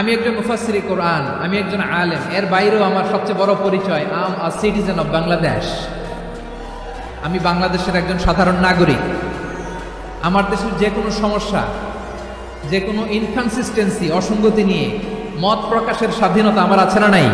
আমি একজন মুফাসিরি কোরআন, আমি একজন আলেম, এর বাইরেও আমার সবচেয়ে বড় পরিচয় I'm a citizen of Bangladesh আমি বাংলাদেশের একজন সাধারণ নাগরিক। আমার দেশের যে কোনো সমস্যা, যে কোনো ইনকনসিস্টেন্সি অসঙ্গতি নিয়ে মত প্রকাশের স্বাধীনতা আমার আছে না নাই?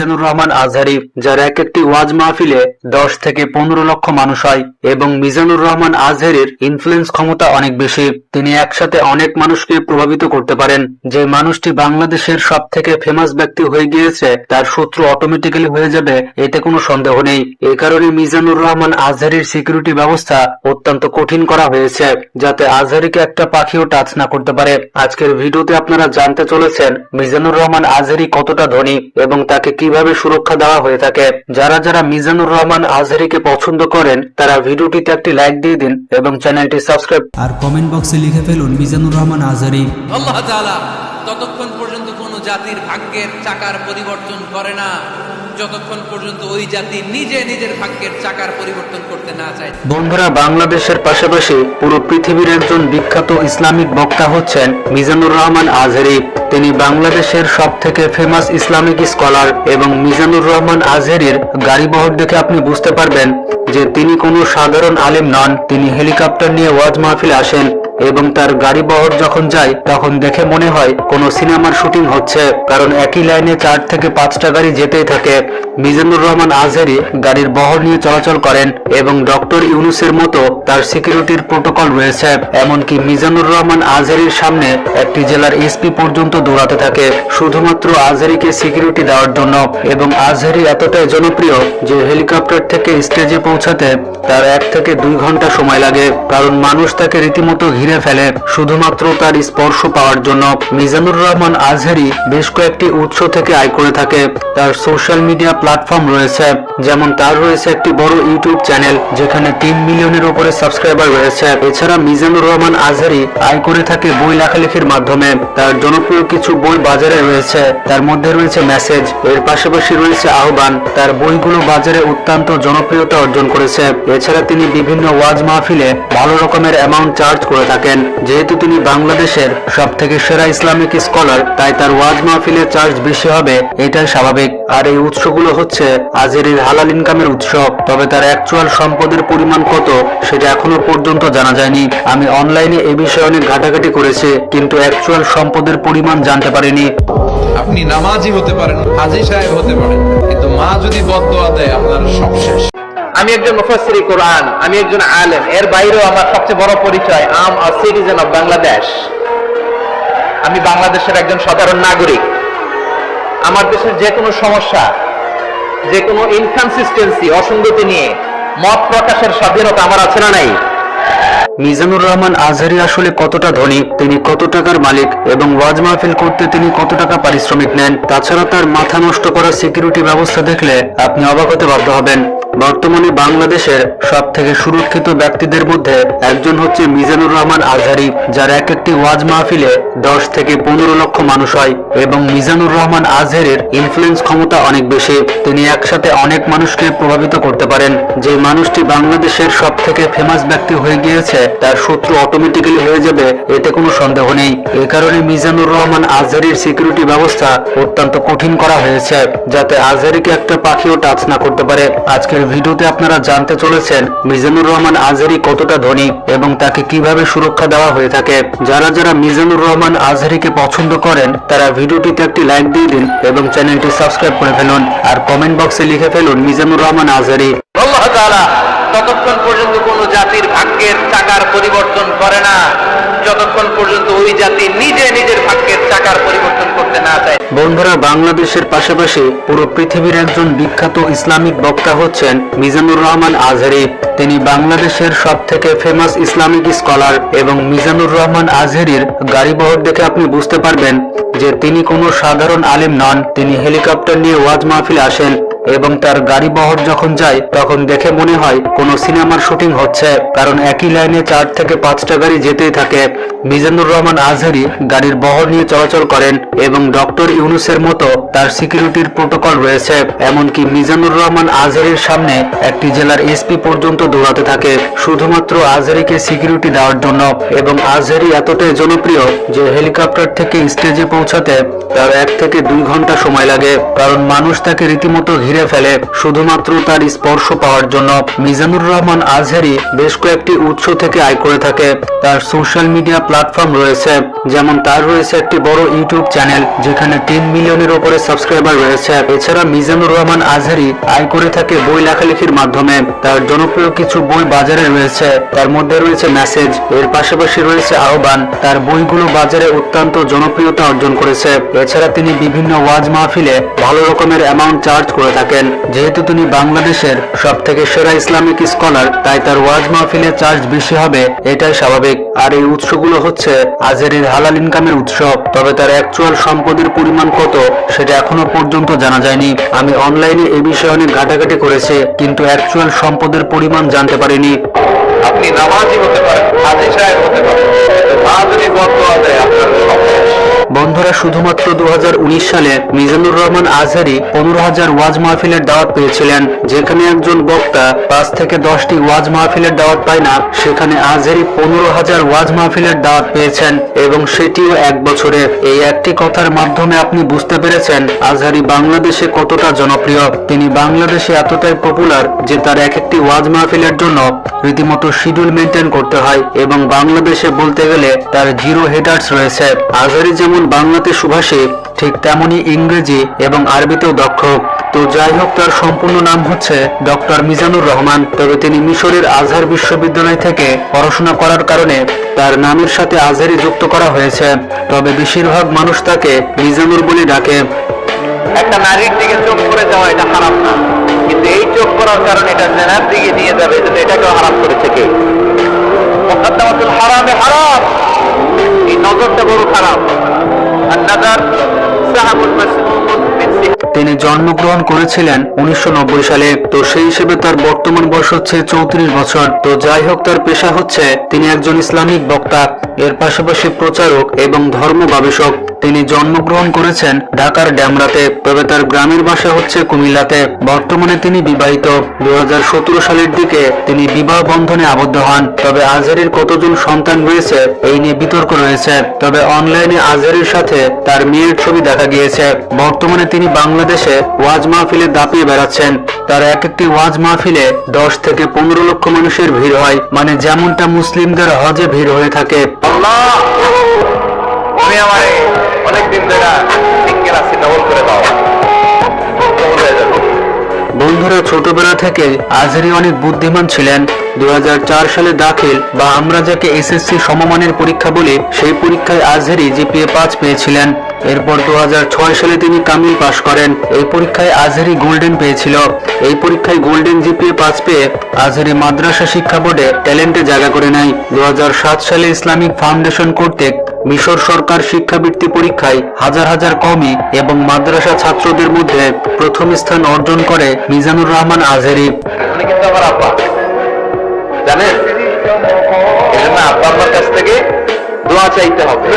মিজানুর রহমান আজহারি, যার এক একটি ওয়াজ মাহফিলে দশ থেকে পনেরো লক্ষ মানুষ হয়, এবং মিজানুর রহমান আজহারির ইনফ্লুয়েন্স ক্ষমতা অনেক বেশি। তিনি একসাথে অনেক মানুষকে প্রভাবিত করতে পারেন। যে মানুষটি বাংলাদেশের সব থেকে ফেমাস ব্যক্তি হয়ে গিয়েছে, তার শত্রু অটোমেটিক্যালি হয়ে যাবে, এতে কোনো সন্দেহ নেই। এ কারণে মিজানুর রহমান আজহারির সিকিউরিটি ব্যবস্থা অত্যন্ত কঠিন করা হয়েছে, যাতে আজহারিকে একটা পাখিও টাচ না করতে পারে। আজকের ভিডিওতে আপনারা জানতে চলেছেন, মিজানুর রহমান আজহারি কতটা ধনী, এবং তাকে কীভাবে সুরক্ষা দেওয়া হয়ে থাকে। যারা যারা মিজানুর রহমান আজহারিকে পছন্দ করেন তারা ভিডিওটিতে একটি লাইক দিয়ে দিন এবং চ্যানেলটি সাবস্ক্রাইব আর কমেন্ট বক্সে লিখে ফেলুন মিজানুর রহমান আজহারি। আল্লাহ তাআলা ততক্ষণ জাতির ভাগ্যের চাকার পরিবর্তন করে না। যতক্ষণ পর্যন্ত ওই জাতি নিজে নিজের ভাগ্যের চাকার পরিবর্তন করতে না চায়। বন্ধুরা, বাংলাদেশের পাশাপাশি পুরো পৃথিবীর একজন বিখ্যাত ইসলামিক বক্তা হচ্ছেন মিজানুর রহমান আজহারি। তিনি বাংলাদেশের সব থেকে ফেমাস ইসলামিক স্কলার এবং মিজানুর রহমান আজহারির গাড়ি বহর দেখে আপনি বুঝতে পারবেন যে তিনি কোনো সাধারণ আলেম নন। তিনি হেলিকপ্টার নিয়ে ওয়াজ মাহফিলে আসেন। এবং তার গাড়ি বহর যখন যায়, তখন দেখে মনে হয় কোনো সিনেমার শুটিং হচ্ছে। কারণ একই লাইনে চার থেকে পাঁচটা গাড়ি যেতেই থাকে। মিজানুর রহমান আজহারি গাড়ির বহর নিয়ে চলাচল করেন এবং ডক্টর ইউনুসের মতো তার সিকিউরিটির প্রোটোকল রয়েছে। এমনকি মিজানুর রহমান আজহারির সামনে একটি জেলার এসপি পর্যন্ত দৌড়াতে থাকে। শুধুমাত্র আজহারিকে সিকিউরিটি দেওয়ার জন্য। এবং আজহারি এতটাই জনপ্রিয় যে হেলিকপ্টার থেকে স্টেজে পৌঁছাতে তার এক থেকে দুই ঘণ্টা সময় লাগে। কারণ মানুষ তাকে রীতিমতো ঘিরে ফেলে। শুধুমাত্র তার স্পর্শ পাওয়ার জন্য মিজানুর রহমান আজহারি বেশ কয়েকটি উৎস থেকে আয় করে থাকে। তার সোশ্যাল মিডিয়া প্ল্যাটফর্ম রয়েছে, যেমন তার রয়েছে একটি বড় ইউটিউব চ্যানেল, যেখানে তিন মিলিয়নের উপরে সাবস্ক্রাইবার রয়েছে। এছাড়া মিজানুর রহমান আজহারি আয় করে থাকে বই লেখালেখির মাধ্যমে। তার জনপ্রিয় কিছু বই বাজারে রয়েছে, তার মধ্যে রয়েছে মেসেজ, এর পাশাপাশি রয়েছে আহ্বান। তার বইগুলো বাজারে অত্যন্ত জনপ্রিয়তা অর্জন করেছে। এছাড়া তিনি বিভিন্ন ওয়াজ মাহফিলে ভালো রকমের অ্যামাউন্ট চার্জ করে থাকেন। যেহেতু তিনি বাংলাদেশের সব থেকে সেরা ইসলামিক স্কলার, তাই তার ওয়াজ মাহফিলে চার্জ বেশি হবে, এটাই স্বাভাবিক। আর এই উৎসগুলো হচ্ছে আজেরির হালাল ইনকামের উৎস, তবে তার অ্যাকচুয়াল সম্পদের পরিমাণ কত, সেটা এখনও পর্যন্ত জানা যায়নি। আমি অনলাইনে এ বিষয়ে অনেক ঘাটাঘাটি করেছি, কিন্তু অ্যাকচুয়াল সম্পদের পরিমাণ জানতে পারিনি। আপনি নামাজি হতে পারেন, হাজি সাহেব হতে পারেন, কিন্তু মা যদি বদোয়া দেয়, আপনার সব শেষ। আমি একজন মুফাসিরি কোরআন, আমি একজন আলেম, এর বাইরেও আমার সবচেয়ে বড় পরিচয়, I'm a citizen of Bangladesh. আমি বাংলাদেশের একজন সাধারণ নাগরিক। আমার দেশের যে কোনো সমস্যা, যে কোনো ইনকনসিস্টেন্সি অসঙ্গতি নিয়ে মত প্রকাশের স্বাধীনতা আমার আছে না নাই? মিজানুর রহমান আজহারি আসলে কতটা ধনী, তিনি কত টাকার মালিক এবং ওয়াজ মাহফিল করতে তিনি কত টাকা পারিশ্রমিক নেন? তাছাড়া তার মাথা নষ্ট করা সিকিউরিটি ব্যবস্থা দেখলে আপনি অবাক হতে বাধ্য হবেন। বর্তমানে বাংলাদেশের সব থেকে সুরক্ষিত ব্যক্তিদের মধ্যে একজন হচ্ছে মিজানুর রহমান আজহারি, যার এক একটি ওয়াজ মাহফিলে দশ থেকে পনেরো লক্ষ মানুষ হয় এবং মিজানুর রহমান আজহারের ইনফ্লুয়েন্স ক্ষমতা অনেক বেশি। তিনি একসাথে অনেক মানুষকে প্রভাবিত করতে পারেন। যে মানুষটি বাংলাদেশের সব থেকে ফেমাস ব্যক্তি হয়ে গিয়েছে, তার শত্রু অটোমেটিক্যালি হয়ে যাবে, এতে কোনো সন্দেহ নেই। এ কারণে মিজানুর রহমান আজহারির সিকিউরিটি ব্যবস্থা অত্যন্ত কঠিন করা হয়েছে, যাতে আজহারিকে একটা পাখিও টাচ না করতে পারে। আজকের ভিডিওতে আপনারা জানতে চলেছেন মিজানুর রহমান আজহারি কতটা ধনী এবং তাকে কীভাবে সুরক্ষা দেওয়া হয়ে থাকে। যারা যারা মিজানুর রহমান আজহারিকে পছন্দ করেন, তারা ভিডিওটিতে একটি লাইক দিয়ে দিন এবং চ্যানেলটি সাবস্ক্রাইব করে ফেলুন। আর কমেন্ট বক্সে লিখে ফেলুন, মিজানুর রহমান আজহারি। ততক্ষণ পর্যন্ত কোনো জাতির ভাগ্যের চাকার পরিবর্তন করে না। যতক্ষণ পর্যন্ত ওই জাতি নিজে নিজের ভাগ্যের চাকার পরিবর্তন করতে না চায়। বন্ধুরা, বাংলাদেশের পাশাপাশি পুরো পৃথিবীর একজন বিখ্যাত ইসলামিক বক্তা হচ্ছেন মিজানুর রহমান আজহারি। তিনি বাংলাদেশের সব থেকে ফেমাস ইসলামিক স্কলার এবং মিজানুর রহমান আজহারির গাড়ি বহর দেখে আপনি বুঝতে পারবেন যে তিনি কোনো সাধারণ আলেম নন, তিনি হেলিকপ্টার নিয়ে ওয়াজ মাহফিল আসেন এবং তার গাড়ি বহর যখন যায়, তখন দেখে মনে হয় কোনো সিনেমার শুটিং হচ্ছে, কারণ একই লাইনে চার থেকে পাঁচটা গাড়ি যেতেই থাকে। মিজানুর রহমান আজহারি গাড়ির বহর নিয়ে চলাচল করেন এবং ডক্টর ইউনুসের মতো তার সিকিউরিটির প্রোটোকল রয়েছে। এমনকি মিজানুর রহমান আজহারির সামনে একটি জেলার এসপি পর্যন্ত দৌড়াতে থাকে। শুধুমাত্র আজহারিকে সিকিউরিটি দেওয়ার জন্য এবং আজহারি এতটাই জনপ্রিয় যে হেলিকপ্টার থেকে স্টেজে পৌঁছাতে তার এক থেকে দুই ঘণ্টা সময় লাগে। কারণ মানুষ তাকে রীতিমতো ঘিরে ফেলে শুধুমাত্র তার স্পর্শ পাওয়ার জন্য। মিজানুর রহমান আজহারি বেশ কয়েকটি উৎস থেকে আয় করে থাকে। তার সোশ্যাল মিডিয়া প্ল্যাটফর্ম রয়েছে, যেমন তার রয়েছে একটি বড় ইউটিউব চ্যানেল যেখানে তিন মিলিয়নের উপরে সাবস্ক্রাইবার রয়েছে। এছাড়া মিজানুর রহমান আজহারি আয় করে থাকে বই লেখালেখির মাধ্যমে। তার জনপ্রিয় কিছু বই বাজারে রয়েছে। তার মধ্যে রয়েছে মেসেজ এর পাশাপাশি রয়েছে আহ্বান। তার বইগুলো বাজারে অত্যন্ত জনপ্রিয়তা অর্জন করেছে। এছাড়া তিনি বিভিন্ন ওয়াজ মাহফিলে ভালো রকমের অ্যামাউন্ট চার্জ করে থাকেন। যেহেতু তিনি বাংলাদেশের সব থেকে সেরা ইসলামিক স্কলার তাই তার ওয়াজ মাহফিলে চার্জ বেশি হবে, এটাই স্বাভাবিক। আর এই উৎসগুলো হচ্ছে আজেরির হালাল ইনকামের উৎস তবে তার অ্যাকচুয়াল সম্পদের পরিমাণ কত সেটা এখনও পর্যন্ত জানা যায়নি আমি অনলাইনে এ বিষয়ে অনেক ঘাটাঘাটি করেছি, কিন্তু অ্যাকচুয়াল সম্পদের পরিমাণ জানতে পারিনি আপনি নামাজি হতে পারেন, হাজি সাহেব হতে পারেন। বন্ধুরা, শুধুমাত্র দু হাজার উনিশ সালে মিজানুর রহমান আজহারি পনেরো হাজার ওয়াজ মাহফিলের দাওয়াত পেয়েছিলেন, যেখানে একজন বক্তা পাঁচ থেকে দশটি ওয়াজ মাহফিলের দাওয়াত পায় না, সেখানে আজহারি পনেরো হাজার ওয়াজ মাহফিলের দাওয়াত পেয়েছেন এবং সেটিও এক বছরে। এই একটি কথার মাধ্যমে আপনি বুঝতে পেরেছেন আজহারি বাংলাদেশে কতটা জনপ্রিয়। তিনি বাংলাদেশে এতটাই পপুলার যে তার এক একটি ওয়াজ মাহফিলের জন্য রীতিমতো শিডিউল মেনটেন করতে হয় এবং বাংলাদেশে বলতে গেলে তার জিরো হেডার্স রয়েছে। আজহারি যেমন বাংলাতে সুভাষী ঠিক তেমনি ইংরেজি এবং আরবিতেও দক্ষ, তো যাই হোক তার সম্পূর্ণ নাম হচ্ছে ডক্টর মিজানুর রহমান। তবে তিনি মিশরের আজহার বিশ্ববিদ্যালয় থেকে পড়াশোনা করার কারণে তার নামের সাথে আজহারি যুক্ত করা হয়েছে। তবে বেশিরভাগ মানুষ তাকে মিজানুর বলে ডাকে। একটা নারীর দিকে চোখ করে যাওয়া এটা হারাম না। কিন্তু এই চোখ করার কারণে এটা জেনার দিকে নিয়ে যাবে এজন্য এটাকেও হারাম করেছে কে? হারামে হারাম। এই নজরটা বড় খারাপ। তিনি জন্মগ্রহণ করেছিলেন উনিশশো নব্বই সালে। তো সেই হিসেবে তার বর্তমান বয়স হচ্ছে চৌত্রিশ বছর। তো যাই হোক, তার পেশা হচ্ছে তিনি একজন ইসলামিক বক্তা। এর পাশাপাশি প্রচারক এবং ধর্ম গবেষক। তিনি জন্মগ্রহণ করেছেন ঢাকার ড্যামরাতে। তবে তার গ্রামের বাসা হচ্ছে কুমিল্লাতে। বর্তমানে তিনি বিবাহিত। দু হাজার সতেরো সালের দিকে তিনি বিবাহ বন্ধনে আবদ্ধ হন। তবে আজহারির কতজন সন্তান রয়েছে, এই নিয়ে বিতর্ক রয়েছে। তবে অনলাইনে আজহারির সাথে তার মেয়ের ছবি দেখা গিয়েছে। বর্তমানে তিনি বাংলাদেশে ওয়াজ মাহফিলে দাপিয়ে বেড়াচ্ছেন। তার এক একটি ওয়াজ মাহফিলে দশ থেকে পনেরো লক্ষ মানুষের ভিড় হয়। মানে যেমনটা মুসলিমদের হজে ভিড় হয়ে থাকে। আল্লাহ! তুমি অনেক অনেকদিন ধরে সিঙ্গেল আছি ডবল করে দাও। বন্ধুরা, ছোটবেলা থেকে আজহারি অনেক বুদ্ধিমান ছিলেন। দু হাজার চার সালে দাখিল বা আমরা যাকে এসএসসি সমমানের পরীক্ষা বলি, সেই পরীক্ষায় আজহারি জিপিএ পাঁচ পেয়েছিলেন। এরপর দু হাজার ছয় সালে তিনি কামিল পাশ করেন। এই পরীক্ষায় আজহারি গোল্ডেন পেয়েছিল। এই পরীক্ষায় গোল্ডেন জিপিএ পাঁচ পেয়ে আজহারি মাদ্রাসা শিক্ষা বোর্ডে ট্যালেন্টে জায়গা করে নেয়। দু হাজার সাত সালে ইসলামিক ফাউন্ডেশন কর্তৃক মিশর সরকার শিক্ষাবৃত্তি পরীক্ষায় হাজার হাজার কমি এবং মাদ্রাসা ছাত্রদের মধ্যে প্রথম স্থান অর্জন করে মিজানুর রহমান আজহারি। জানেন? এই জন্য আব্বা আম্মার কাছ থেকে দোয়া চাইতে হবে।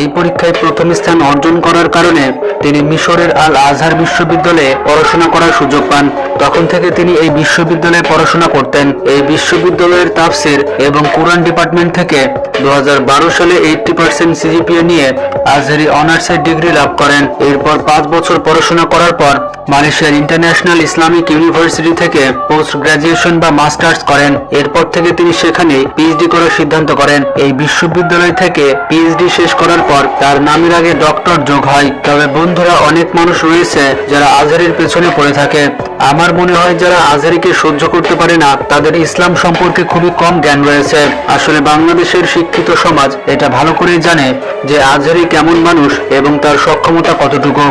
এই পরীক্ষায় প্রথম স্থান অর্জন করার কারণে তিনি মিশরের আল আজহার বিশ্ববিদ্যালয়ে পড়াশোনা করার সুযোগ পান। তখন থেকে তিনি এই বিশ্ববিদ্যালয়ে পড়াশোনা করতেন। এই বিশ্ববিদ্যালয়ের তাফসির এবং কোরআন ডিপার্টমেন্ট থেকে দু হাজার বারো সালে এইটটি পার্সেন্ট সিজিপিএ নিয়ে আজহারি অনার্সের ডিগ্রি লাভ করেন। এরপর পাঁচ বছর পড়াশোনা করার পর মালয়েশিয়ার ইন্টারন্যাশনাল ইসলামিক ইউনিভার্সিটি থেকে পোস্ট গ্রাজুয়েশন বা মাস্টার্স করেন। এরপর থেকে তিনি সেখানে পিএইচডি করার সিদ্ধান্ত করেন। এই বিশ্ববিদ্যালয় থেকে পিএইচডি শেষ করার পর তার নামের আগে ডক্টর যোগ হয়। তবে বন্ধুরা, অনেক মানুষ রয়েছে যারা আজহারির পেছনে পড়ে থাকে। আমার মনে হয় যারা আজহারিকে সহ্য করতে পারে না, তাদের ইসলাম সম্পর্কে খুবই কম জ্ঞান রয়েছে। আসলে বাংলাদেশের শিক্ষিত সমাজ এটা ভালো করেই জানে যে আজহারি কেমন মানুষ এবং তার সক্ষমতা কতটুকু।